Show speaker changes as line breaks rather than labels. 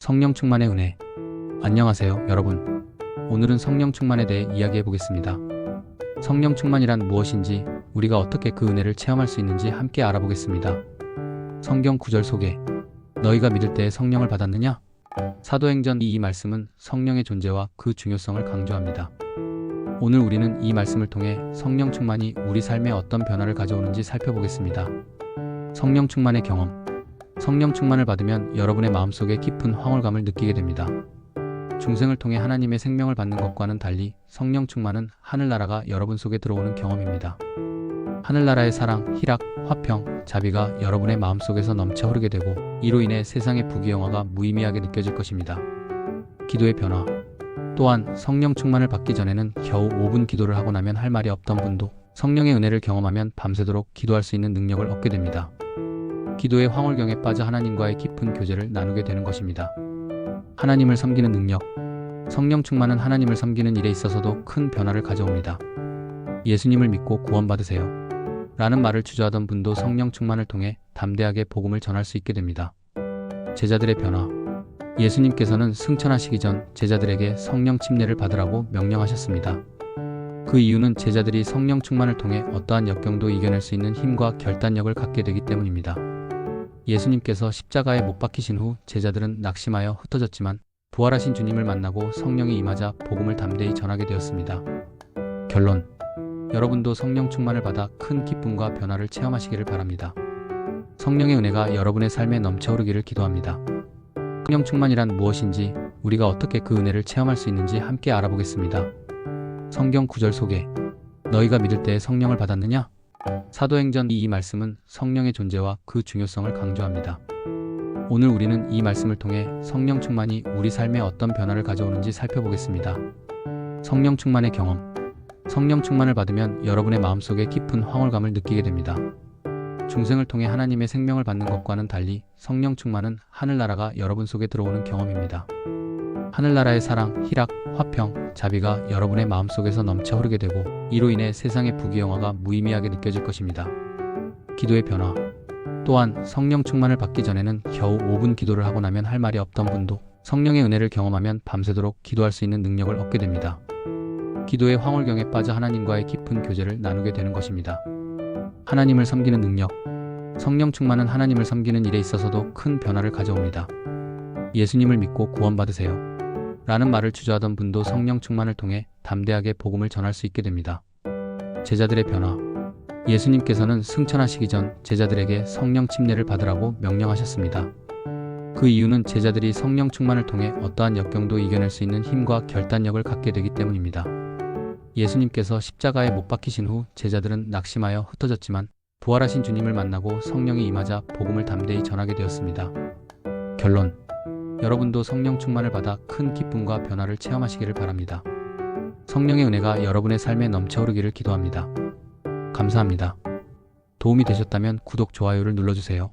성령 충만의 은혜. 안녕하세요, 여러분. 오늘은 성령 충만에 대해 이야기해 보겠습니다. 성령 충만이란 무엇인지, 우리가 어떻게 그 은혜를 체험할 수 있는지 함께 알아보겠습니다. 성경 구절 속에 너희가 믿을 때에 성령을 받았느냐? 사도행전 이 말씀은 성령의 존재와 그 중요성을 강조합니다. 오늘 우리는 이 말씀을 통해 성령 충만이 우리 삶에 어떤 변화를 가져오는지 살펴보겠습니다. 성령 충만의 경험. 성령 충만을 받으면 여러분의 마음속에 깊은 황홀감을 느끼게 됩니다. 중생을 통해 하나님의 생명을 받는 것과는 달리 성령 충만은 하늘나라가 여러분 속에 들어오는 경험입니다. 하늘나라의 사랑, 희락, 화평, 자비가 여러분의 마음속에서 넘쳐 흐르게 되고 이로 인해 세상의 부귀영화가 무의미하게 느껴질 것입니다. 기도의 변화. 또한 성령 충만을 받기 전에는 겨우 5분 기도를 하고 나면 할 말이 없던 분도 성령의 은혜를 경험하면 밤새도록 기도할 수 있는 능력을 얻게 됩니다. 기도의 황홀경에 빠져 하나님과의 깊은 교제를 나누게 되는 것입니다. 하나님을 섬기는 능력. 성령 충만은 하나님을 섬기는 일에 있어서도 큰 변화를 가져옵니다. 예수님을 믿고 구원받으세요. 라는 말을 주저하던 분도 성령 충만을 통해 담대하게 복음을 전할 수 있게 됩니다. 제자들의 변화. 예수님께서는 승천하시기 전 제자들에게 성령 침례를 받으라고 명령하셨습니다. 그 이유는 제자들이 성령 충만을 통해 어떠한 역경도 이겨낼 수 있는 힘과 결단력을 갖게 되기 때문입니다. 예수님께서 십자가에 못 박히신 후 제자들은 낙심하여 흩어졌지만 부활하신 주님을 만나고 성령이 임하자 복음을 담대히 전하게 되었습니다. 결론. 여러분도 성령 충만을 받아 큰 기쁨과 변화를 체험하시기를 바랍니다. 성령의 은혜가 여러분의 삶에 넘쳐 흐르기를 기도합니다. 성령 충만이란 무엇인지, 우리가 어떻게 그 은혜를 체험할 수 있는지 함께 알아보겠습니다. 성경 구절 속에 너희가 믿을 때에 성령을 받았느냐? 사도행전 이 말씀은 성령의 존재와 그 중요성을 강조합니다. 오늘 우리는 이 말씀을 통해 성령 충만이 우리 삶에 어떤 변화를 가져오는지 살펴보겠습니다. 성령 충만의 경험. 성령 충만을 받으면 여러분의 마음속에 깊은 황홀감을 느끼게 됩니다. 중생을 통해 하나님의 생명을 받는 것과는 달리 성령 충만은 하늘나라가 여러분 속에 들어오는 경험입니다. 하늘나라의 사랑, 희락, 화평, 자비가 여러분의 마음속에서 넘쳐 흐르게 되고 이로 인해 세상의 부귀영화가 무의미하게 느껴질 것입니다. 기도의 변화. 또한 성령 충만을 받기 전에는 겨우 5분 기도를 하고 나면 할 말이 없던 분도 성령의 은혜를 경험하면 밤새도록 기도할 수 있는 능력을 얻게 됩니다. 기도의 황홀경에 빠져 하나님과의 깊은 교제를 나누게 되는 것입니다. 하나님을 섬기는 능력. 성령 충만은 하나님을 섬기는 일에 있어서도 큰 변화를 가져옵니다. 예수님을 믿고 구원받으세요. 라는 말을 주저하던 분도 성령 충만을 통해 담대하게 복음을 전할 수 있게 됩니다. 제자들의 변화. 예수님께서는 승천하시기 전 제자들에게 성령 침례를 받으라고 명령하셨습니다. 그 이유는 제자들이 성령 충만을 통해 어떠한 역경도 이겨낼 수 있는 힘과 결단력을 갖게 되기 때문입니다. 예수님께서 십자가에 못 박히신 후 제자들은 낙심하여 흩어졌지만 부활하신 주님을 만나고 성령이 임하자 복음을 담대히 전하게 되었습니다. 결론. 여러분도 성령 충만을 받아 큰 기쁨과 변화를 체험하시기를 바랍니다. 성령의 은혜가 여러분의 삶에 넘쳐 흐르기를 기도합니다. 감사합니다. 도움이 되셨다면 구독, 좋아요를 눌러주세요.